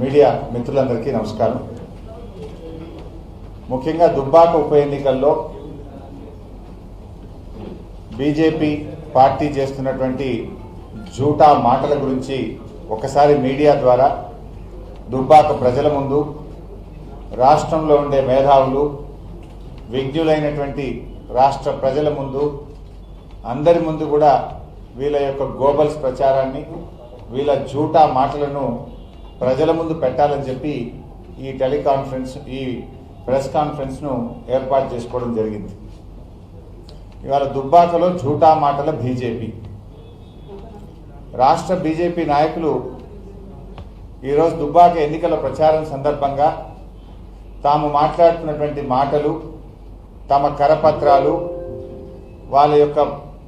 Media మిత్రులందరికీ నమస్కారం. ముఖ్యంగా దుబ్బాక ఉప ఎన్నికల్లో బీజేపీ పార్టీ చేస్తున్నటువంటి జూటా మాటల గురించి ఒకసారి మీడియా ద్వారా దుబ్బాక ప్రజల ముందు రాష్ట్రంలో ఉండే మేధావులు విజ్ఞులైనటువంటి రాష్ట్ర ప్రజల ముందు అందరి ముందు కూడా వీళ్ళ యొక్క గోబల్స్ ప్రచారాన్ని వీళ్ళ జూటా మాటలను ప్రజల ముందు పెట్టాలని చెప్పి ఈ టెలికాన్ఫరెన్స్ ఈ ప్రెస్ కాన్ఫరెన్స్ను ఏర్పాటు చేసుకోవడం జరిగింది. ఇవాళ దుబ్బాకలో జూటా మాటల బీజేపీ. రాష్ట్ర బీజేపీ నాయకులు ఈరోజు దుబ్బాక ఎన్నికల ప్రచారం సందర్భంగా తాము మాట్లాడుతున్నటువంటి మాటలు తమ కరపత్రాలు వాళ్ళ యొక్క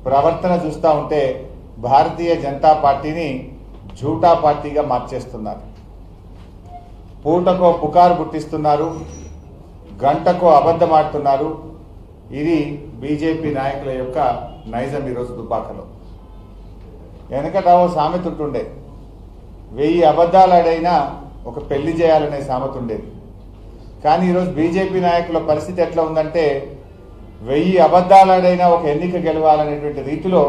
ప్రవర్తన చూస్తూ ఉంటే భారతీయ జనతా పార్టీని జూటా పార్టీగా మార్చేస్తున్నారు. పూటకో పుకారు పుట్టిస్తున్నారు గంటకో అబద్ధమాడుతున్నారు. ఇది బీజేపీ నాయకుల యొక్క నైజం ఈరోజు దుబ్బాకలో. వెనకట ఓ సామెత ఉంటుండే వెయ్యి అబద్ధాలాడైనా ఒక పెళ్ళి చేయాలనే సామెత ఉండేది. కానీ ఈరోజు బీజేపీ నాయకుల పరిస్థితి ఎట్లా ఉందంటే వెయ్యి అబద్ధాలాడైనా ఒక ఎన్నిక గెలవాలనేటువంటి రీతిలో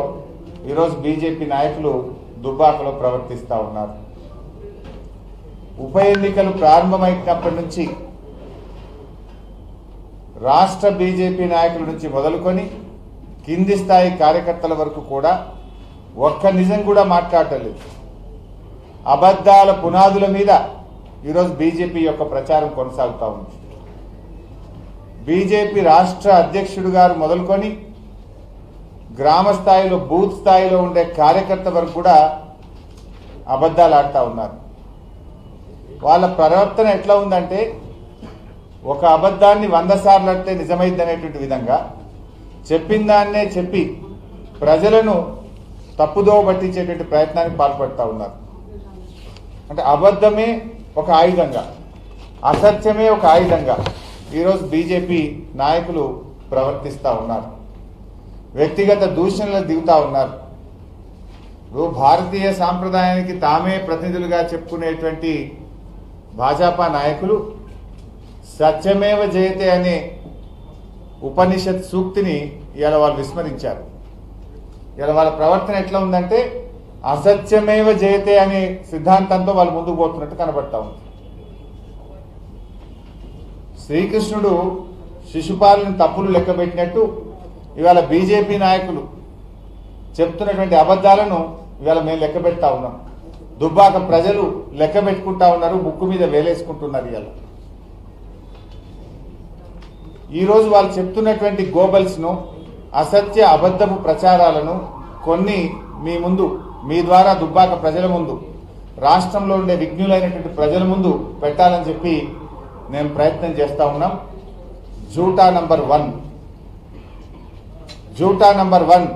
ఈరోజు బీజేపీ నాయకులు దుబ్బాకలో ప్రవర్తిస్తూ ఉన్నారు. ఉప ఎన్నికలు ప్రారంభమైనప్పటి నుంచి రాష్ట్ర బీజేపీ నాయకుల నుంచి మొదలుకొని కింది స్థాయి కార్యకర్తల వరకు కూడా ఒక్క నిజం కూడా మాట్లాడలేదు అబద్ధాల పునాదుల మీద ఈరోజు బీజేపీ యొక్క ప్రచారం కొనసాగుతూ ఉంది. బీజేపీ రాష్ట్ర అధ్యక్షుడు గారు మొదలుకొని గ్రామ స్థాయిలో బూత్ స్థాయిలో ఉండే కార్యకర్త వరకు కూడా అబద్ధాలు ఆడుతూ ఉన్నారు. వాళ్ళ ప్రవర్తన ఎట్లా ఉందంటే ఒక అబద్ధాన్ని వంద సార్లు అంటే నిజమైందనేటువంటి విధంగా చెప్పిన దాన్నే చెప్పి ప్రజలను తప్పుదోవ పట్టించేటువంటి ప్రయత్నానికి పాల్పడుతూ ఉన్నారు. అంటే అబద్ధమే ఒక ఆయుధంగా అసత్యమే ఒక ఆయుధంగా ఈరోజు బీజేపీ నాయకులు ప్రవర్తిస్తూ ఉన్నారు. వ్యక్తిగత దూషణలు దిగుతా ఉన్నారు. భారతీయ సాంప్రదాయానికి తామే ప్రతినిధులుగా చెప్పుకునేటువంటి భాజపా నాయకులు సత్యమేవ జయతే అనే ఉపనిషత్ సూక్తిని ఇవాళ వాళ్ళు విస్మరించారు. ఇలా వాళ్ళ ప్రవర్తన ఎట్లా ఉందంటే అసత్యమేవ జయతే అనే సిద్ధాంతంతో వాళ్ళు ముందుకు పోతున్నట్టు కనబడతా ఉంది. శ్రీకృష్ణుడు శిశుపాలను తప్పులు లెక్కబెట్టినట్టు ఇవాళ బీజేపీ నాయకులు చెప్తున్నటువంటి అబద్ధాలను ఇవాళ మేము లెక్క పెడతా ఉన్నాం. దుబ్బాక ప్రజలు లెక్క పెట్టుకుంటా ఉన్నారు ముక్కు మీద వేలేసుకుంటున్నారు ఇలా ఈరోజు వాళ్ళు చెప్తున్నటువంటి గోబల్స్ను అసత్య అబద్ధపు ప్రచారాలను కొన్ని మీ ముందు మీ ద్వారా దుబ్బాక ప్రజల ముందు రాష్ట్రంలో ఉండే విఘ్నులైనటువంటి ప్రజల ముందు పెట్టాలని చెప్పి మేము ప్రయత్నం చేస్తా ఉన్నాం. జూటా నంబర్ వన్. జూటా నంబర్ వన్.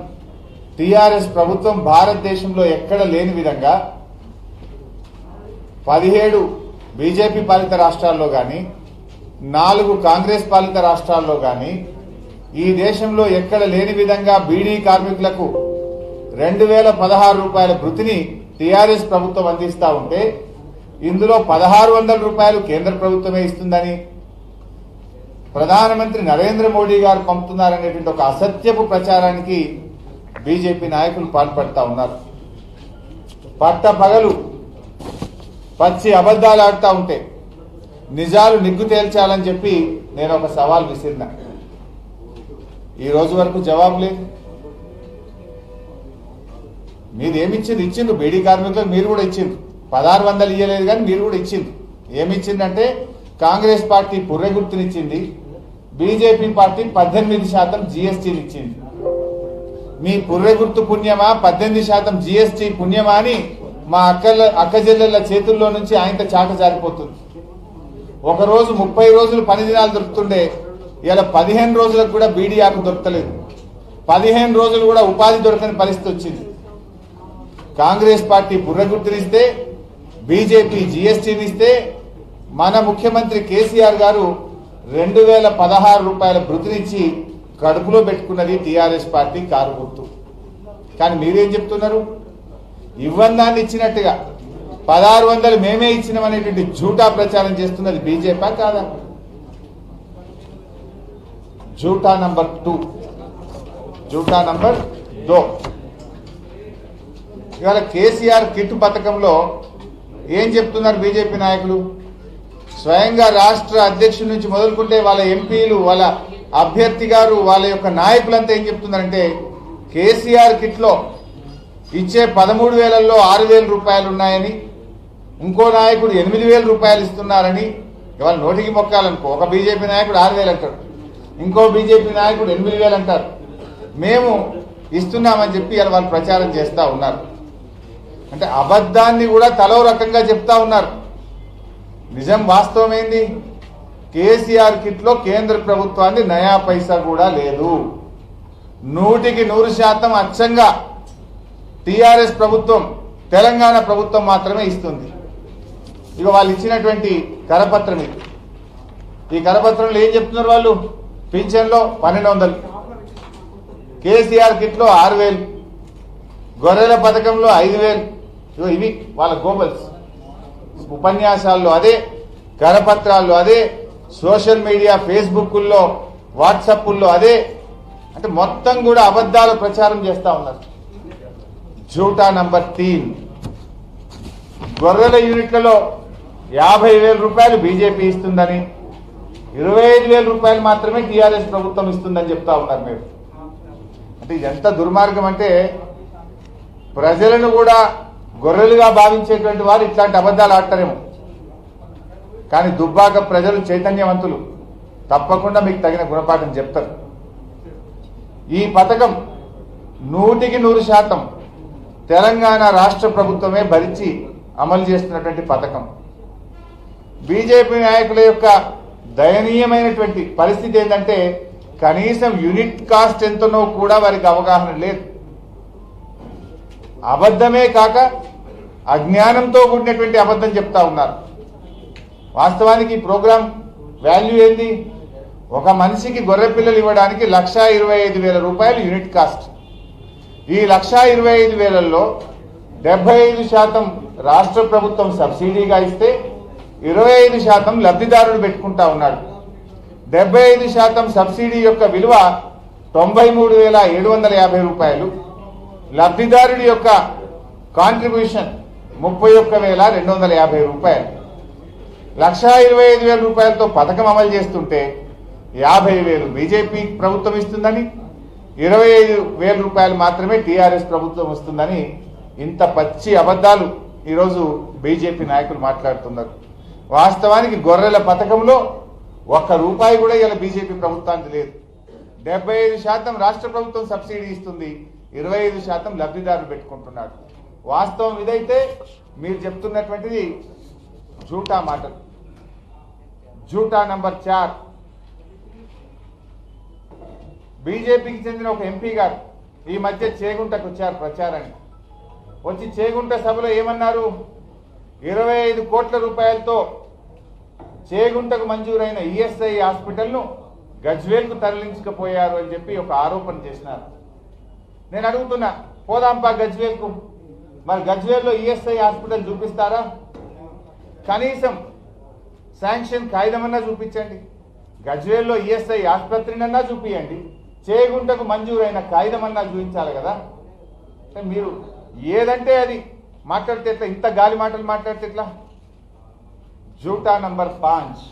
టిఆర్ఎస్ ప్రభుత్వం భారతదేశంలో ఎక్కడ లేని విధంగా పదిహేడు బీజేపీ పాలిత రాష్ట్రాల్లో కానీ నాలుగు కాంగ్రెస్ పాలిత రాష్ట్రాల్లో కానీ ఈ దేశంలో ఎక్కడ లేని విధంగా బీడీ కార్మికులకు రెండు వేల పదహారు రూపాయల వృత్తిని టీఆర్ఎస్ ప్రభుత్వం అందిస్తూ ఉంటే ఇందులో పదహారు వందల రూపాయలు కేంద్ర ప్రభుత్వమే ఇస్తుందని ప్రధానమంత్రి నరేంద్ర మోడీ గారు పంపుతున్నారనేటువంటి ఒక అసత్యపు ప్రచారానికి బీజేపీ నాయకులు పాల్పడతా ఉన్నారు. పట్ట పగలు పచ్చి అబద్ధాలు ఆడుతూ ఉంటే నిజాలు నిగ్గు తేల్చాలని చెప్పి నేను ఒక సవాల్ విసిరినా. ఈ రోజు వరకు జవాబు లేదు. మీరు ఏమిచ్చింది ఇచ్చిండ్రు. బీడీ కార్మికులకు మీరు కూడా ఇచ్చింది పదహారు వందలు ఇయ్యలేదు కానీ మీరు కూడా ఇచ్చింది ఏమిచ్చిందంటే కాంగ్రెస్ పార్టీ పుర్రెగుర్తునిచ్చింది బీజేపీ పార్టీ పద్దెనిమిది శాతం జీఎస్టీని ఇచ్చింది. మీ పుర్రె గుర్తు పుణ్యమా? పద్దెనిమిది శాతం జిఎస్టీ పుణ్యమా అని మా అక్కల అక్క చెల్లెళ్ళ చేతుల్లో నుంచి ఆయనతో చాట జారిపోతుంది. ఒకరోజు ముప్పై రోజులు పని దినాలు దొరుకుతుండే ఇలా పదిహేను రోజులకు కూడా బీడీ ఆకు దొరకలేదు. పదిహేను రోజులు కూడా ఉపాధి దొరకని పరిస్థితి వచ్చింది. కాంగ్రెస్ పార్టీ బుర్రగుర్తునిస్తే బీజేపీ జీఎస్టీని ఇస్తే మన ముఖ్యమంత్రి కేసీఆర్ గారు రెండు వేల పదహారు రూపాయల భృతినిచ్చి కడుపులో పెట్టుకున్నది టీఆర్ఎస్ పార్టీ కారు గుర్తు. కానీ మీరేం చెప్తున్నారు? ఇవ్వందాన్ని ఇచ్చినట్టుగా పదహారు వందలు మేమే ఇచ్చినామనేటువంటి జూటా ప్రచారం చేస్తున్నది బీజేపీ కాదా? జూటా నంబర్ టూ. జూటా నంబర్ దో ఇవాళ కేసీఆర్ కిట్ పథకంలో ఏం చెప్తున్నారు బీజేపీ నాయకులు? స్వయంగా రాష్ట్ర అధ్యక్షుడి నుంచి మొదలుకుంటే వాళ్ళ ఎంపీలు వాళ్ళ అభ్యర్థి గారు వాళ్ళ యొక్క నాయకులంతా ఏం చెప్తున్నారంటే కేసీఆర్ కిట్లో ఇచ్చే పదమూడు వేలల్లో ఆరు వేల రూపాయలు ఉన్నాయని ఇంకో నాయకుడు ఎనిమిది వేల రూపాయలు ఇస్తున్నారని ఇవాళ నోటికి మొక్కాలనుకో ఒక బీజేపీ నాయకుడు ఆరు వేలు అంటాడు. ఇంకో బీజేపీ నాయకుడు ఎనిమిది వేలు అంటారు. మేము ఇస్తున్నామని చెప్పి ఇలా వాళ్ళు ప్రచారం చేస్తూ ఉన్నారు. అంటే అబద్ధాన్ని కూడా తలో రకంగా చెప్తా ఉన్నారు. నిజం వాస్తవమైంది? కేసీఆర్ కిట్లో కేంద్ర ప్రభుత్వాన్ని నయా పైసా కూడా లేదు. నూటికి నూరు శాతం అచ్చంగా టిఆర్ఎస్ ప్రభుత్వం తెలంగాణ ప్రభుత్వం మాత్రమే ఇస్తుంది. ఇక వాళ్ళు ఇచ్చినటువంటి కరపత్రం ఇది. ఈ కరపత్రంలో ఏం చెప్తున్నారు వాళ్ళు? పింఛన్లో పన్నెండు వందలు. కేసీఆర్ కిట్లో ఆరు వేలు. గొర్రెల పథకంలో ఐదు వేలు. ఇగో ఇవి వాళ్ళ గోబల్స్. ఉపన్యాసాల్లో అదే కరపత్రాల్లో అదే సోషల్ మీడియా ఫేస్బుక్ల్లో వాట్సాప్ల్లో అదే. అంటే మొత్తం కూడా అబద్ధాలు ప్రచారం చేస్తూ ఉన్నారు. జూటా నంబర్ తీన్ గొర్రెల యూనిట్లలో యాభై వేల రూపాయలు బీజేపీ ఇస్తుందని ఇరవై ఐదు వేల రూపాయలు మాత్రమే టీఆర్ఎస్ ప్రభుత్వం ఇస్తుందని చెప్తా ఉన్నారు మీరు. అంటే ఇది ఎంత దుర్మార్గం అంటే ప్రజలను కూడా గొర్రెలుగా భావించేటువంటి వారు ఇట్లాంటి అబద్ధాలు ఆడతారేమో. కానీ దుబ్బాక ప్రజలు చైతన్యవంతులు. తప్పకుండా మీకు తగిన గుణపాఠం చెప్తారు. ఈ పథకం నూటికి నూరు శాతం తెలంగాణ రాష్ట్ర ప్రభుత్వమే భరించి అమలు చేస్తున్నటువంటి పథకం. బీజేపీ నాయకుల యొక్క దయనీయమైనటువంటి పరిస్థితి ఏంటంటే కనీసం యూనిట్ కాస్ట్ ఎంతనో కూడా వారికి అవగాహన లేదు. అబద్ధమే కాక అజ్ఞానంతో కూడినటువంటి అబద్ధం చెప్తా ఉన్నారు. వాస్తవానికి ఈ ప్రోగ్రాం వాల్యూ ఏంది? ఒక మనిషికి గొర్రె పిల్లలు ఇవ్వడానికి లక్షా ఇరవై ఐదు వేల రూపాయలు యూనిట్ కాస్ట్. ఈ లక్షా ఇరవై ఐదు వేలల్లో డెబ్బై ఐదు శాతం రాష్ట్ర ప్రభుత్వం సబ్సిడీగా ఇస్తే ఇరవై ఐదు శాతం లబ్ధిదారుడు పెట్టుకుంటా ఉన్నాడు. డెబ్బై ఐదు శాతం సబ్సిడీ యొక్క విలువ తొంభై మూడు వేల ఏడు వందల యాభై రూపాయలు. లబ్ధిదారుడి యొక్క కాంట్రిబ్యూషన్ ముప్పై ఒక్క వేల రెండు వందల యాభై రూపాయలు. లక్షా ఇరవై ఐదు వేల రూపాయలతో పథకం అమలు చేస్తుంటే యాభై వేలు బీజేపీ ప్రభుత్వం ఇస్తుందని ఇరవై ఐదు వేల రూపాయలు మాత్రమే టీఆర్ఎస్ ప్రభుత్వం వస్తుందని ఇంత పచ్చి అబద్ధాలు ఈరోజు బీజేపీ నాయకులు మాట్లాడుతున్నారు. వాస్తవానికి గొర్రెల పథకంలో ఒక్క రూపాయి కూడా ఇలా బీజేపీ ప్రభుత్వానికి లేదు. డెబ్బై ఐదు శాతం రాష్ట్ర ప్రభుత్వం సబ్సిడీ ఇస్తుంది. ఇరవై ఐదు శాతం లబ్ధిదారులు పెట్టుకుంటున్నాడు వాస్తవం ఇదైతే మీరు చెప్తున్నటువంటిది జూటా మాటలు. జూటా నంబర్ చార్. బీజేపీకి చెందిన ఒక ఎంపీ గారు ఈ మధ్య చేగుంటకు వచ్చారు ప్రచారానికి. వచ్చి చేగుంట సభలో ఏమన్నారు? ఇరవై ఐదు కోట్ల రూపాయలతో చేగుంటకు మంజూరైన ఈఎస్ఐ హాస్పిటల్ను గజ్వేల్కు తరలించకపోయారు అని చెప్పి ఒక ఆరోపణ చేసినారు. నేను అడుగుతున్నా పోదాంపా గజ్వేల్కు. మరి గజ్వేల్లో ఈఎస్ఐ హాస్పిటల్ చూపిస్తారా? కనీసం శాంక్షన్ కాగిదమన్నా చూపించండి. గజ్వేల్లో ఈఎస్ఐ ఆసుపత్రినన్నా చూపియండి. చేగుంటకు మంజూరైన కాగితమన్నా చూపించాలి కదా? అంటే మీరు ఏదంటే అది మాట్లాడితే ఎట్లా? ఇంత గాలి మాటలు మాట్లాడితే ఎట్లా? జూటా నంబర్ పాంచ్.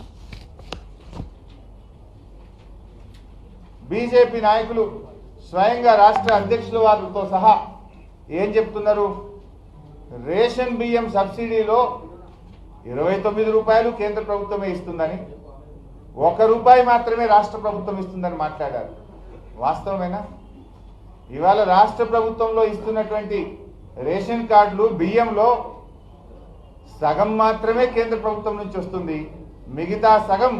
బీజేపీ నాయకులు స్వయంగా రాష్ట్ర అధ్యక్షుల వారితో సహా ఏం చెప్తున్నారు? రేషన్ బియ్యం సబ్సిడీలో ఇరవై తొమ్మిది రూపాయలు కేంద్ర ప్రభుత్వమే ఇస్తుందని ఒక రూపాయి మాత్రమే రాష్ట్ర ప్రభుత్వం ఇస్తుందని మాట్లాడారు. వాస్తవమేనా? ఇవాళ రాష్ట్ర ప్రభుత్వంలో ఇస్తున్నటువంటి రేషన్ కార్డులు బియ్యంలో సగం మాత్రమే కేంద్ర ప్రభుత్వం నుంచి వస్తుంది. మిగతా సగం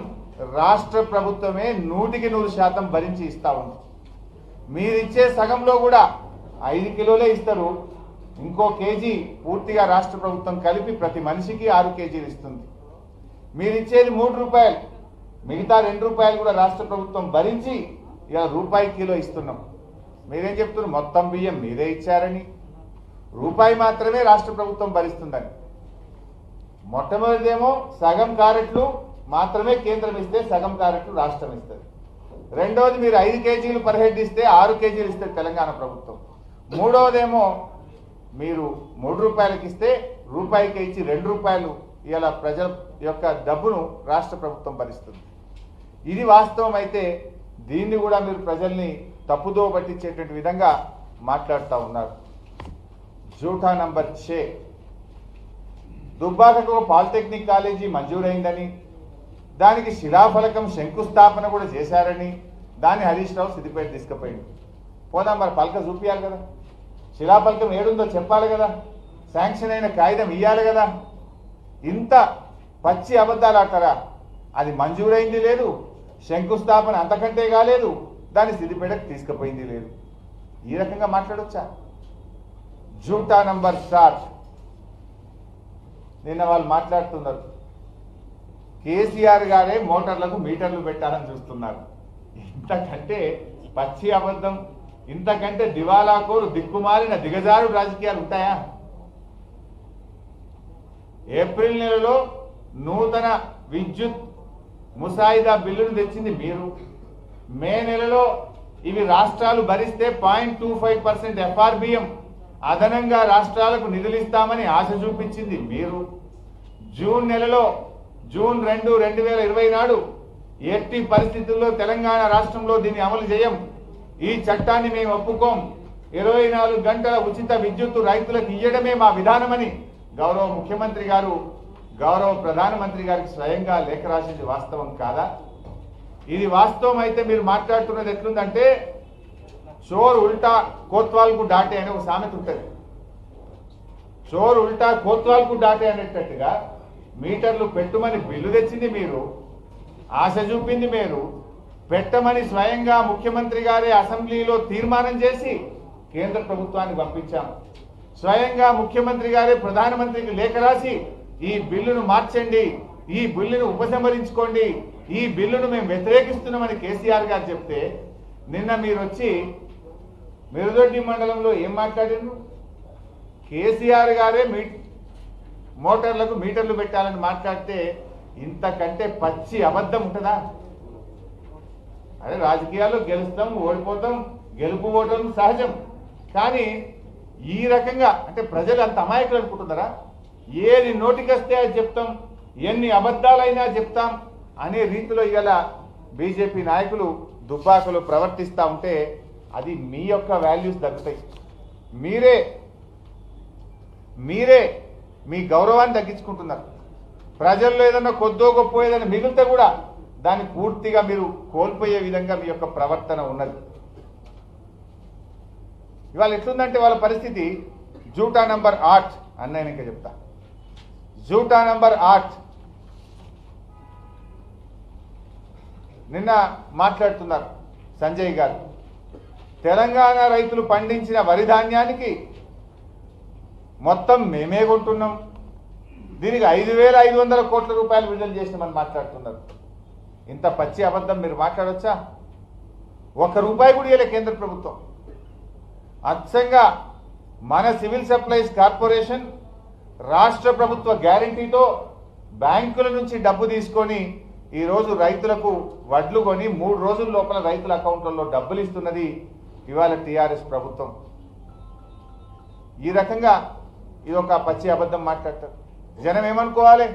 రాష్ట్ర ప్రభుత్వమే నూటికి నూరు శాతం భరించి ఇస్తా ఉంది. మీరిచ్చే సగంలో కూడా ఐదు కిలోలే ఇస్తారు. ఇంకో కేజీ పూర్తిగా రాష్ట్ర ప్రభుత్వం కలిపి ప్రతి మనిషికి ఆరు కేజీలు ఇస్తుంది. మీరిచ్చేది మూడు రూపాయలు. మిగతా రెండు రూపాయలు కూడా రాష్ట్ర ప్రభుత్వం భరించి ఇక రూపాయి కిలో ఇస్తున్నాం. మీరేం చెప్తున్నారు? మొత్తం బియ్యం మీరే ఇచ్చారని. రూపాయి మాత్రమే రాష్ట్ర ప్రభుత్వం భరిస్తుందని. మొట్టమొదటిదేమో సగం క్యారెట్లు మాత్రమే కేంద్రం ఇస్తే సగం క్యారెట్లు రాష్ట్రం ఇస్తుంది. రెండవది మీరు ఐదు కేజీలు పర్ హెడ్ ఇస్తే ఆరు కేజీలు ఇస్తుంది తెలంగాణ ప్రభుత్వం. మూడవదేమో మీరు మూడు రూపాయలకి ఇస్తే రూపాయికి ఇచ్చి రెండు రూపాయలు ఇలా ప్రజల యొక్క డబ్బును రాష్ట్ర ప్రభుత్వం భరిస్తుంది. ఇది వాస్తవం అయితే దీన్ని కూడా మీరు ప్రజల్ని తప్పుదో పట్టించేటువంటి విధంగా మాట్లాడుతూ ఉన్నారు. జూఠా నంబర్ షే దుబ్బాకకు పాలిటెక్నిక్ కాలేజీ మంజూరైందని దానికి శిలాఫలకం శంకుస్థాపన కూడా చేశారని దాన్ని హరీష్ రావు సిద్దిపేట తీసుకుపోయింది పోదాం మరి పలక చూపించాలి కదా. శిలాఫలకం ఏడుందో చెప్పాలి కదా. శాంక్షన్ అయిన కాగితం ఇయ్యాలి కదా. ఇంత పచ్చి అబద్ధాలు ఆడతారా? అది మంజూరైంది లేదు. శంకుస్థాపన అంతకంటే కాలేదు. దాన్ని సిద్దిపేటకు తీసుకుపోయింది లేదు. ఈ రకంగా మాట్లాడొచ్చా? జూటా నంబర్ సార్. నిన్న వాళ్ళు మాట్లాడుతున్నారు. కేసీఆర్ గారే మోటార్లకు మీటర్లు పెట్టాలని చూస్తున్నారు. ఇంతకంటే పచ్చి అబద్ధం ఇంతకంటే దివాలాకోరు దిక్కుమాలిన దిగజారు రాజకీయాలు ఉంటాయా? ఏప్రిల్ నెలలో నూతన విద్యుత్ ముసాయిదా బిల్లును తెచ్చింది మీరు. మే నెలలో ఇవి రాష్ట్రాలు భరిస్తే point two five percent FRBM అదనంగా రాష్ట్రాలకు నిధులు ఇస్తామని ఆశ చూపించింది మీరు. జూన్ నెలలో జూన్ రెండు రెండు వేల ఇరవై నాడు ఎట్టి పరిస్థితుల్లో తెలంగాణ రాష్ట్రంలో దీన్ని అమలు చేయం. ఈ చట్టాన్ని మేము ఒప్పుకోం. ఇరవై నాలుగు గంటల ఉచిత విద్యుత్తు రైతులకు ఇయ్యడమే మా విధానమని గౌరవ ముఖ్యమంత్రి గారు గౌరవ ప్రధానమంత్రి గారికి స్వయంగా లేఖ రాసేది వాస్తవం కాదా? ఇది వాస్తవం అయితే మీరు మాట్లాడుతున్నది ఎట్లుందంటే చోర్ ఉల్టా కోత్వాల్కు డాటే అనే ఒక సామెత ఉంటుంది. చోర్ ఉల్టా కోత్వాల్కు డాటే అనేటట్టుగా మీటర్లు పెట్టుమని బిల్లు తెచ్చింది మీరు ఆశ చూపింది మీరు పెట్టమని స్వయంగా ముఖ్యమంత్రి గారే అసెంబ్లీలో తీర్మానం చేసి కేంద్ర ప్రభుత్వాన్ని పంపించాం స్వయంగా ముఖ్యమంత్రి గారే ప్రధానమంత్రికి లేఖ రాసి ఈ బిల్లును మార్చండి ఈ బిల్లును ఉపసంహరించుకోండి ఈ బిల్లును మేము వ్యతిరేకిస్తున్నామని కేసీఆర్ గారు చెప్తే నిన్న మీరు వచ్చి మెరుదొడ్డి మండలంలో ఏం మాట్లాడారు కేసీఆర్ గారే మీ మోటార్లకు మీటర్లు పెట్టాలని మాట్లాడితే ఇంతకంటే పచ్చి అబద్ధం ఉంటుందా? అదే రాజకీయాల్లో గెలుస్తాం ఓడిపోతాం గెలుపు ఓటం సహజం. కానీ ఈ రకంగా అంటే ప్రజలు అంత అమాయకులు అనుకుంటున్నారా? ఏది నోటికొస్తే అది చెప్తాం ఎన్ని అబద్ధాలైనా చెప్తాం అనే రీతిలో ఇవాళ బీజేపీ నాయకులు దుబ్బాకలు ప్రవర్తిస్తూ ఉంటే అది మీ యొక్క వాల్యూస్ తగ్గుతాయి. మీరే మీరే మీ గౌరవాన్ని తగ్గించుకుంటున్నారు. ప్రజల్లో ఏదన్నా కొద్దో గొప్ప ఏదైనా మిగిలితే కూడా దాన్ని పూర్తిగా మీరు కోల్పోయే విధంగా మీ యొక్క ప్రవర్తన ఉన్నది. ఇవాళ ఎట్లుందంటే వాళ్ళ పరిస్థితి జూటా నంబర్ ఆర్ట్ అన్న ఇంకా చెప్తా. జూటా నెంబర్ ఆర్ట్. నిన్న మాట్లాడుతున్నారు సంజయ్ గారు. తెలంగాణ రైతులు పండించిన వరి ధాన్యానికి మొత్తం మేమే కొంటున్నాం. దీనికి ఐదు వేల ఐదు వందల కోట్ల రూపాయలు విడుదల చేసినామని మాట్లాడుతున్నారు. ఇంత పచ్చి అబద్ధం మీరు మాట్లాడవచ్చా ఒక్క రూపాయి కూడా ఇవ్వలే కేంద్ర ప్రభుత్వం. అచ్చంగా మన సివిల్ సప్లైస్ కార్పొరేషన్ రాష్ట్ర ప్రభుత్వ గ్యారంటీతో బ్యాంకుల నుంచి డబ్బు తీసుకొని ఈరోజు రైతులకు వడ్లు కొని మూడు రోజుల లోపల రైతుల అకౌంట్లలో డబ్బులు ఇస్తున్నది ఇవాళ టీఆర్ఎస్ ప్రభుత్వం. ఈ రకంగా ఇది ఒక పచ్చి అబద్ధం మాట్లాడతారు. జనం ఏమనుకోవాలి?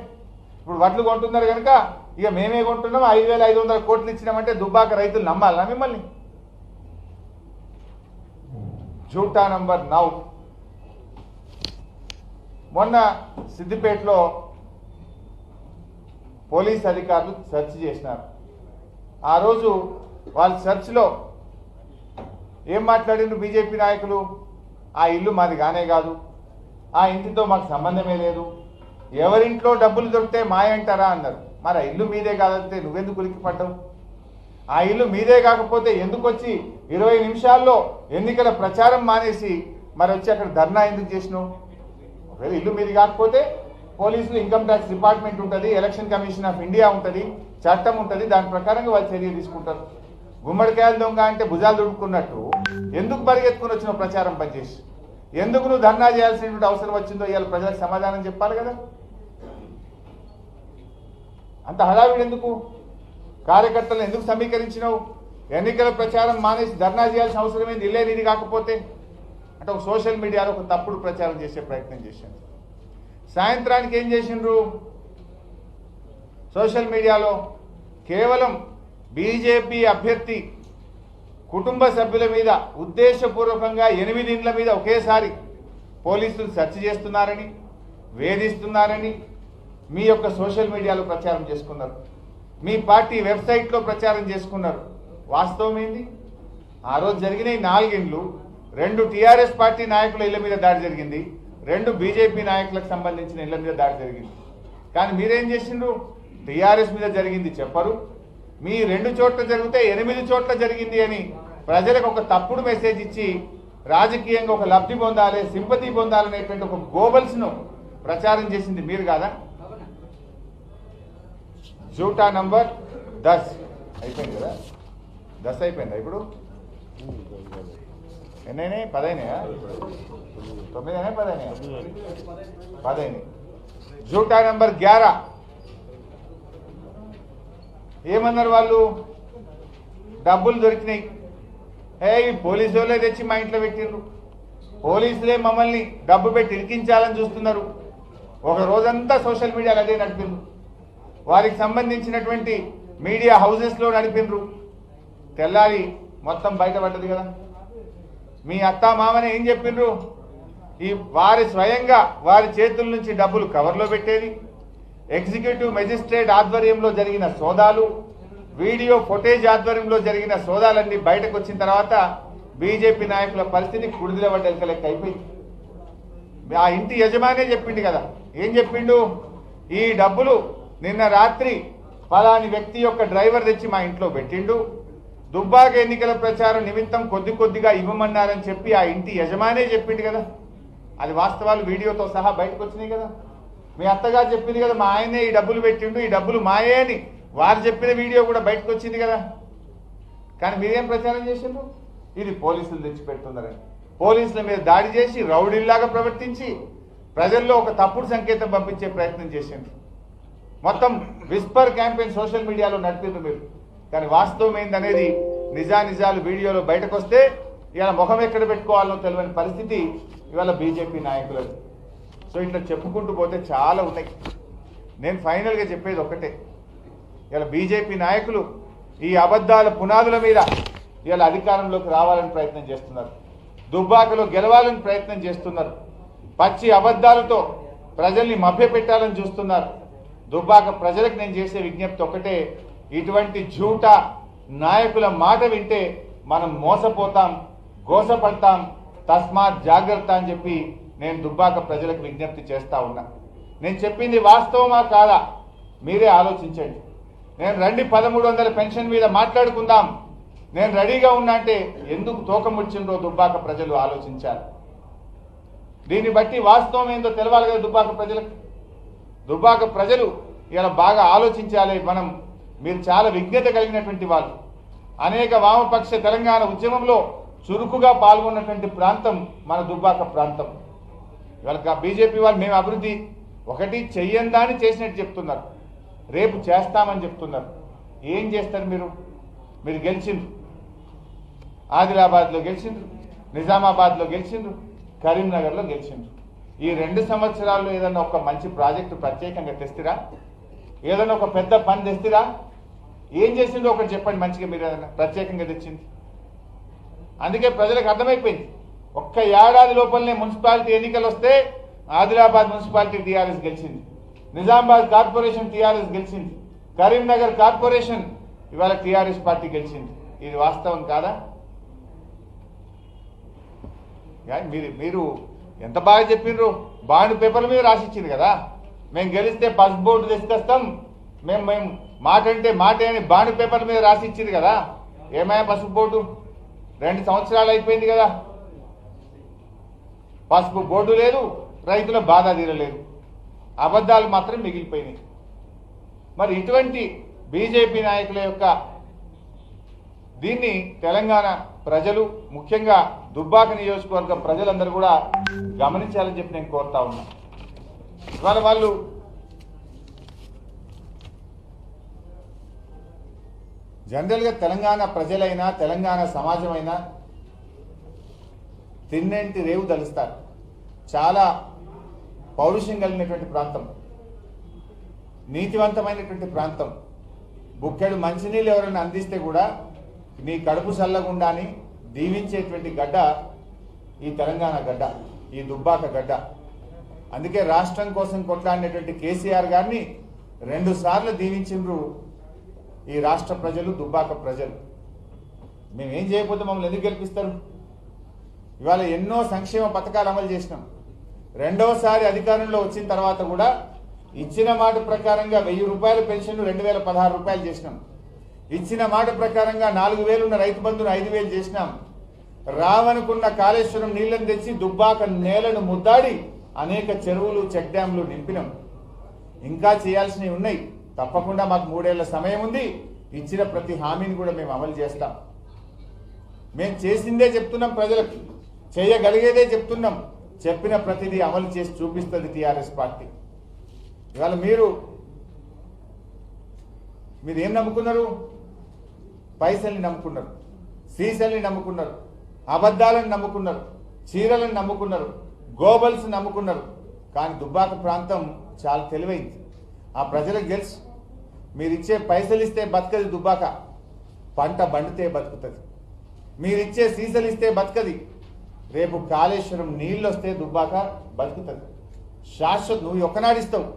ఇప్పుడు వడ్లు కొంటున్నారు కనుక ఇక మేమే కొంటున్నాం ఐదు వేల ఐదు వందల కోట్లు ఇచ్చినామంటే దుబ్బాక రైతులు నమ్మాలా మిమ్మల్ని? జూటా నంబర్ నౌ. మొన్న సిద్దిపేటలో పోలీస్ అధికారులు సెర్చ్ చేసినారు. ఆ రోజు వాళ్ళ సెర్చ్లో ఏం మాట్లాడిండ్రు బీజేపీ నాయకులు? ఆ ఇల్లు మాది కానే కాదు. ఆ ఇంటితో మాకు సంబంధమే లేదు. ఎవరింట్లో డబ్బులు దొరికితే మాయంటారా అన్నారు. మరి ఆ ఇల్లు మీదే కాదంటే నువ్వెందుకు ఉలికి పడ్డావు? ఆ ఇల్లు మీదే కాకపోతే ఎందుకు వచ్చి ఇరవై నిమిషాల్లో ఎన్నికల ప్రచారం మానేసి మరి వచ్చి అక్కడ ధర్నా ఎందుకు చేసినావు? ఒకవేళ ఇల్లు మీది కాకపోతే పోలీసులు ఇన్కమ్ ట్యాక్స్ డిపార్ట్మెంట్ ఉంటుంది ఎలక్షన్ కమిషన్ ఆఫ్ ఇండియా ఉంటుంది చట్టం ఉంటుంది దాని ప్రకారంగా వాళ్ళు చర్య తీసుకుంటారు. గుమ్మడికాయల దొంగ అంటే భుజాలు దుడుకున్నట్టు ఎందుకు పరిగెత్తుకుని వచ్చిన ప్రచారం పనిచేసి? ఎందుకు నువ్వు ధర్నా చేయాల్సినటువంటి అవసరం వచ్చిందో ఇవాళ ప్రజలకు సమాధానం చెప్పాలి కదా? అంత హడావిడి ఎందుకు? కార్యకర్తలను ఎందుకు సమీకరించినావు? ఎన్నికల ప్రచారం మానేసి ధర్నా చేయాల్సిన అవసరం ఏంది ఇల్లే ఇది కాకపోతే అంటే ఒక సోషల్ మీడియాలో ఒక తప్పుడు ప్రచారం చేసే ప్రయత్నం చేశాను సాయంత్రానికి ఏం చేసిండ్రు? సోషల్ మీడియాలో కేవలం బీజేపీ అభ్యర్థి కుటుంబ సభ్యుల మీద ఉద్దేశపూర్వకంగా ఎనిమిది ఇండ్ల మీద ఒకేసారి పోలీసులు సెర్చ్ చేస్తున్నారని వేధిస్తున్నారని మీ యొక్క సోషల్ మీడియాలో ప్రచారం చేసుకున్నారు. మీ పార్టీ వెబ్సైట్లో ప్రచారం చేసుకున్నారు. వాస్తవం ఏంది ఆ రోజు జరిగిన ఈ నాలుగిండ్లు రెండు టీఆర్ఎస్ పార్టీ నాయకుల ఇళ్ళ మీద దాడి జరిగింది రెండు బీజేపీ నాయకులకు సంబంధించిన ఇళ్ళ మీద దాడి జరిగింది. కానీ మీరేం చేసిండ్రు? టీఆర్ఎస్ మీద జరిగింది చెప్పరు. మీ రెండు చోట్ల జరిగితే ఎనిమిది చోట్ల జరిగింది అని ప్రజలకు ఒక తప్పుడు మెసేజ్ ఇచ్చి రాజకీయంగా ఒక లబ్ధి పొందాలి సింపతి పొందాలనేటువంటి ఒక గోబల్స్ను ప్రచారం చేసింది మీరు కాదా? జూటా నంబర్ దస్. అయిపోయింది కదా? దస్ అయిపోయిందా ఇప్పుడు? ఎన్నైనాయి? పదైనాయా? తొమ్మిదైనా పదైనాయా? పదైనాయి. జూటా నెంబర్ గ్యారా. ఏమన్నారు వాళ్ళు? డబ్బులు దొరికినాయి. ఏ ఈ పోలీసు వాళ్ళే తెచ్చి మా ఇంట్లో పెట్టిండ్రు పోలీసులే మమ్మల్ని డబ్బు పెట్టి ఇరికించాలని చూస్తున్నారు. ఒక రోజంతా సోషల్ మీడియాలో అదే నడిపిండ్రు వారికి సంబంధించినటువంటి మీడియా హౌసెస్లో నడిపిండ్రు తెల్లారి మొత్తం బయటపడ్డది కదా. మీ అత్త మామని ఏం చెప్పిండ్రు? ఈ వారి స్వయంగా వారి చేతుల నుంచి డబ్బులు కవర్లో పెట్టేది ఎగ్జిక్యూటివ్ మెజిస్ట్రేట్ ఆధ్వర్యంలో జరిగిన సోదాలు వీడియో ఫుటేజ్ ఆధ్వర్యంలో జరిగిన సోదాలన్నీ బయటకు వచ్చిన తర్వాత బీజేపీ నాయకుల పరిస్థితి కుడిదిల పడ్డ లెక్క అయిపోయింది. ఆ ఇంటి యజమానే చెప్పిండు కదా ఏం చెప్పిండు? ఈ డబ్బులు నిన్న రాత్రి ఫలాని వ్యక్తి యొక్క డ్రైవర్ తెచ్చి మా ఇంట్లో పెట్టిండు. దుబ్బాక ఎన్నికల ప్రచారం నిమిత్తం కొద్ది కొద్దిగా ఇవ్వమన్నారని చెప్పి ఆ ఇంటి యజమానే చెప్పిండు కదా. అది వాస్తవాలు వీడియోతో సహా బయటకు వచ్చినాయి కదా. మీ అత్తగారు చెప్పింది కదా మా ఆయనే ఈ డబ్బులు పెట్టిండు ఈ డబ్బులు మాయే అని. వారు చెప్పిన వీడియో కూడా బయటకు వచ్చింది కదా. కానీ మీరేం ప్రచారం చేసిండ్రు? ఇది పోలీసులు తెచ్చిపెడుతున్నారని పోలీసుల మీద దాడి చేసి రౌడీల్లాగా ప్రవర్తించి ప్రజల్లో ఒక తప్పుడు సంకేతం పంపించే ప్రయత్నం చేసిండ్రు. మొత్తం విస్పర్ క్యాంపెయిన్ సోషల్ మీడియాలో నడిపిండ్రు మీరు. కానీ వాస్తవం ఏందనేది నిజానిజాలు వీడియోలో బయటకు వస్తే ఇవాళ ముఖం ఎక్కడ పెట్టుకోవాలో తెలియని పరిస్థితి ఇవాళ బీజేపీ నాయకులది. సో ఇట్లా చెప్పుకుంటూ పోతే చాలా ఉన్నాయి. నేను ఫైనల్గా చెప్పేది ఒకటే ఇవాళ బీజేపీ నాయకులు ఈ అబద్ధాల పునాదుల మీద ఇలా అధికారంలోకి రావాలని ప్రయత్నం చేస్తున్నారు. దుబ్బాకలో గెలవాలని ప్రయత్నం చేస్తున్నారు. పచ్చి అబద్ధాలతో ప్రజల్ని మభ్యపెట్టాలని చూస్తున్నారు. దుబ్బాక ప్రజలకు నేను చేసే విజ్ఞప్తి ఒకటే ఇటువంటి జూట నాయకుల మాట వింటే మనం మోసపోతాం గోసపడతాం తస్మాత్ జాగ్రత్త అని చెప్పి నేను దుబ్బాక ప్రజలకు విజ్ఞప్తి చేస్తా ఉన్నా. నేను చెప్పింది వాస్తవమా కాదా? మీరే ఆలోచించండి. నేను రండి పదమూడు వందల పెన్షన్ మీద మాట్లాడుకుందాం. నేను రెడీగా ఉన్నా అంటే ఎందుకు తూకం వచ్చిందో దుబ్బాక ప్రజలు ఆలోచించాలి. దీన్ని బట్టి వాస్తవం ఏందో తెలవాలి కదా దుబ్బాక ప్రజలకు. దుబ్బాక ప్రజలు ఇలా బాగా ఆలోచించాలి మనం మీరు చాలా విజ్ఞత కలిగినటువంటి వాళ్ళు. అనేక వామపక్ష తెలంగాణ ఉద్యమంలో చురుకుగా పాల్గొన్నటువంటి ప్రాంతం మన దుబ్బాక ప్రాంతం. ఇవాళ బీజేపీ వాళ్ళు మేము అభివృద్ధి ఒకటి చెయ్యందాని చేసినట్టు చెప్తున్నారు. రేపు చేస్తామని చెప్తున్నారు. ఏం చేస్తారు మీరు? మీరు గెలిచిండ్రు. ఆదిలాబాద్లో గెలిచిండ్రు. నిజామాబాద్లో గెలిచిండ్రు. కరీంనగర్లో గెలిచిండ్రు. ఈ రెండు సంవత్సరాల్లో ఏదైనా ఒక మంచి ప్రాజెక్టు ప్రత్యేకంగా తెస్తిరా? ఏదైనా ఒక పెద్ద పని తెస్తిరా? ఏం చేసిందో ఒకటి చెప్పండి మంచిగా మీరు ఏదైనా ప్రత్యేకంగా తెచ్చింది. అందుకే ప్రజలకు అర్థమైపోయింది. ఒక్క ఏడాది లోపలనే మున్సిపాలిటీ ఎన్నికలు వస్తే ఆదిలాబాద్ మున్సిపాలిటీ టీఆర్ఎస్ గెలిచింది. నిజామాబాద్ కార్పొరేషన్ టీఆర్ఎస్ గెలిచింది. కరీంనగర్ కార్పొరేషన్ ఇవాళ టీఆర్ఎస్ పార్టీ గెలిచింది. ఇది వాస్తవం కాదా? కానీ మీరు మీరు ఎంత బాగా చెప్పిండ్రు బాండ్ పేపర్ల మీద రాసిచ్చింది కదా. మేము గెలిస్తే బస్ బోర్డు తీసుకొస్తాం. మేము మేము మాట అంటే మాట అని బాండ్ పేపర్ మీద రాసి ఇచ్చింది కదా. ఏమయ్యా పసుపు బోర్డు రెండు సంవత్సరాలు అయిపోయింది కదా. పసుపు బోర్డు లేదు రైతుల బాధ తీరలేదు. అబద్ధాలు మాత్రం మిగిలిపోయినాయి. మరి ఇటువంటి బీజేపీ నాయకుల యొక్క దీన్ని తెలంగాణ ప్రజలు ముఖ్యంగా దుబ్బాక నియోజకవర్గం ప్రజలందరూ కూడా గమనించాలని చెప్పి నేను కోరుతా ఉన్నా. ఇవాళ వాళ్ళు జనరల్గా తెలంగాణ ప్రజలైనా తెలంగాణ సమాజమైనా తిన్నంటి రేవు తలుస్తారు. చాలా పౌరుషం కలిగినటువంటి ప్రాంతం. నీతివంతమైనటువంటి ప్రాంతం. బుక్కెడు మంచినీళ్ళు ఎవరైనా అందిస్తే కూడా నీ కడుపు చల్లగుండా అని దీవించేటువంటి గడ్డ ఈ తెలంగాణ గడ్డ ఈ దుబ్బాక గడ్డ. అందుకే రాష్ట్రం కోసం కొట్లాడినటువంటి కేసీఆర్ గారిని రెండు సార్లు దీవించిండ్రు ఈ రాష్ట్ర ప్రజలు దుబ్బాక ప్రజలు. మేమేం చేయకపోతే మమ్మల్ని ఎందుకు గెలిపిస్తారు? ఇవాళ ఎన్నో సంక్షేమ పథకాలు అమలు చేసినాం. రెండవసారి అధికారంలో వచ్చిన తర్వాత కూడా ఇచ్చిన మాట ప్రకారంగా వెయ్యి రూపాయల పెన్షన్ రెండు వేల పదహారు రూపాయలు చేసినాం. ఇచ్చిన మాట ప్రకారంగా నాలుగు వేలున్న రైతు బంధును ఐదు వేలు చేసినాం. రావనుకున్న కాళేశ్వరం నీళ్ళను తెచ్చి దుబ్బాక నేలను ముద్దాడి అనేక చెరువులు చెక్ డ్యాంలు నింపినాం. ఇంకా చేయాల్సినవి ఉన్నాయి. తప్పకుండా మాకు మూడేళ్ళ సమయం ఉంది. ఇచ్చిన ప్రతి హామీని కూడా మేము అమలు చేస్తాం. మేము చేసిందే చెప్తున్నాం ప్రజలకు. చేయగలిగేదే చెప్తున్నాం. చెప్పిన ప్రతిదీ అమలు చేసి చూపిస్తుంది టీఆర్ఎస్ పార్టీ. ఇవాళ మీరు మీరు ఏం నమ్ముకున్నారు? పైసల్ని నమ్ముకున్నారు. సీసల్ని నమ్ముకున్నారు. అబద్ధాలను నమ్ముకున్నారు. చీరలను నమ్ముకున్నారు. గోబల్స్ నమ్ముకున్నారు. కానీ దుబ్బాక ప్రాంతం చాలా తెలివైంది. ఆ ప్రజలకు తెలుసు. మీరు ఇచ్చే పైసలు ఇస్తే బతకది దుబ్బాక. పంట బండితే బతుకుతుంది. మీరిచ్చే సీసలు ఇస్తే బతకది. రేపు కాళేశ్వరం నీళ్ళు వస్తే దుబ్బాక బతుకుతుంది. శాశ్వత నువ్వు ఒక్కనాడిస్తావు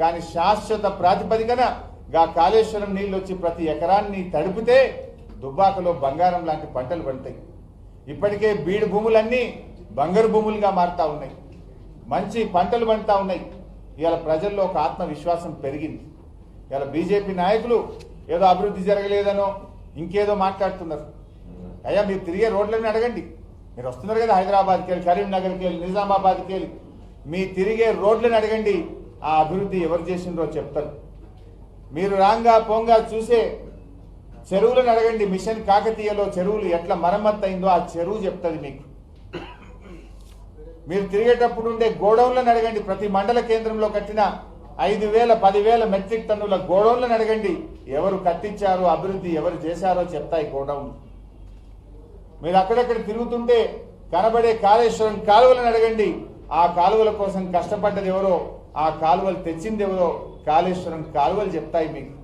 కానీ శాశ్వత ప్రాతిపదికన గా కాళేశ్వరం నీళ్ళు వచ్చి ప్రతి ఎకరాన్ని తడిపితే దుబ్బాకలో బంగారం లాంటి పంటలు పండుతాయి. ఇప్పటికే బీడు భూములన్నీ బంగారు భూములుగా మారుతూ ఉన్నాయి. మంచి పంటలు పండుతూ ఉన్నాయి. ఇవాళ ప్రజల్లో ఒక ఆత్మవిశ్వాసం పెరిగింది. ఇవాళ బీజేపీ నాయకులు ఏదో అభివృద్ధి జరగలేదనో ఇంకేదో మాట్లాడుతున్నారు. అయ్యా మీరు తిరిగే రోడ్లని అడగండి. మీరు వస్తున్నారు కదా హైదరాబాద్కి వెళ్ళి కరీంనగర్కి వెళ్ళి నిజామాబాద్కి వెళ్ళి. మీ తిరిగే రోడ్లను అడగండి. ఆ అభివృద్ధి ఎవరు చేసిండ్రో చెప్తారు. మీరు రాంగా పోంగా చూసే చెరువులను అడగండి. మిషన్ కాకతీయలో చెరువులు ఎట్లా మరమ్మత్తు అయిందో ఆ చెరువు చెప్తుంది మీకు. మీరు తిరిగేటప్పుడు ఉండే గోడౌన్లను అడగండి. ప్రతి మండల కేంద్రంలో కట్టిన ఐదు వేల పదివేల మెట్రిక్ టన్నుల గోడౌన్లను అడగండి. ఎవరు కట్టించారో అభివృద్ధి ఎవరు చేశారో చెప్తాయి గోడౌన్. మీరు అక్కడక్కడ తిరుగుతుంటే కనబడే కాళేశ్వరం కాలువలను అడగండి. ఆ కాలువల కోసం కష్టపడ్డది ఎవరో ఆ కాలువలు తెచ్చింది ఎవరో కాళేశ్వరం కాలువలు చెప్తాయి మీకు.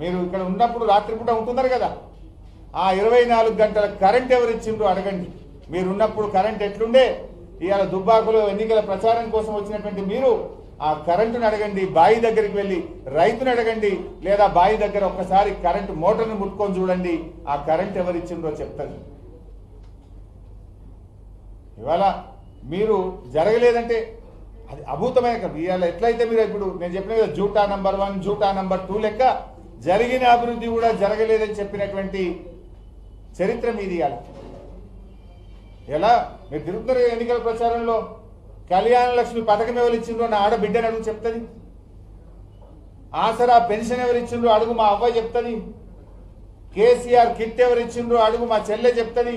మీరు ఇక్కడ ఉన్నప్పుడు రాత్రిపూట ఉంటున్నారు కదా. ఆ ఇరవై నాలుగు గంటల కరెంట్ ఎవరు ఇచ్చిండ్రో అడగండి. మీరున్నప్పుడు కరెంట్ ఎట్లుండే? ఇవాళ దుబ్బాకులో ఎన్నికల ప్రచారం కోసం వచ్చినటువంటి మీరు ఆ కరెంటును అడగండి బావి దగ్గరికి వెళ్ళి రైతుని అడగండి లేదా బావి దగ్గర ఒక్కసారి కరెంటు మోటార్ను ముట్టుకొని చూడండి ఆ కరెంట్ ఎవరు చెప్తారు ఇవాళ మీరు జరగలేదంటే అది అభూతమైన కదా. ఇవాళ ఎట్లయితే మీరు ఇప్పుడు నేను చెప్పిన కదా జూటా నంబర్ వన్ జూటా నంబర్ టూ లెక్క జరిగిన అభివృద్ధి కూడా జరగలేదని చెప్పినటువంటి చరిత్ర మీది ఇవాళ ఎలా? మీరు తిరుగుతున్నారు ఎన్నికల ప్రచారంలో? కళ్యాణ లక్ష్మి పథకం ఎవరు ఇచ్చిండ్రో నా ఆడబిడ్డని అడుగు చెప్తుంది. ఆసరా పెన్షన్ ఎవరు ఇచ్చిండ్రో అడుగు మా అవ్వ చెప్తుంది. కేసీఆర్ కిట్ ఎవరు ఇచ్చిండ్రో అడుగు మా చెల్లె చెప్తుంది.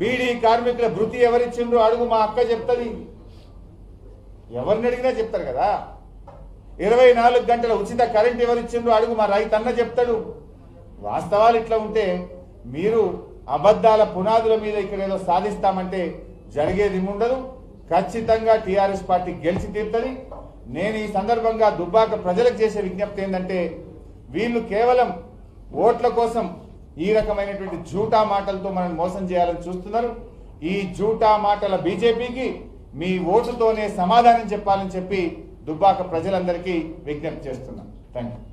బీడీ కార్మికుల భృతి ఎవరిచ్చిండ్రు అడుగు మా అక్క చెప్తుంది. ఎవరిని అడిగినా చెప్తారు కదా. ఇరవై నాలుగు గంటల ఉచిత కరెంట్ ఎవరిచ్చిండ్రు అడుగు మా రైతన్న చెప్తాడు. వాస్తవాలు ఇట్లా ఉంటే మీరు అబద్ధాల పునాదుల మీద ఇక్కడ ఏదో సాధిస్తామంటే జరిగేది ఉండదు ఖచ్చితంగా టీఆర్ఎస్ పార్టీ గెలిచి తీరుతుంది. నేను ఈ సందర్భంగా దుబ్బాక ప్రజలకు చేసే విజ్ఞప్తి ఏంటంటే వీళ్ళు కేవలం ఓట్ల కోసం ఈ రకమైనటువంటి జూటా మాటలతో మనం మోసం చేయాలని చూస్తున్నారు. ఈ జూటా మాటల బీజేపీకి మీ ఓటుతోనే సమాధానం చెప్పాలని చెప్పి దుబ్బాక ప్రజలందరికీ విజ్ఞప్తి చేస్తున్నాను థ్యాంక్ యూ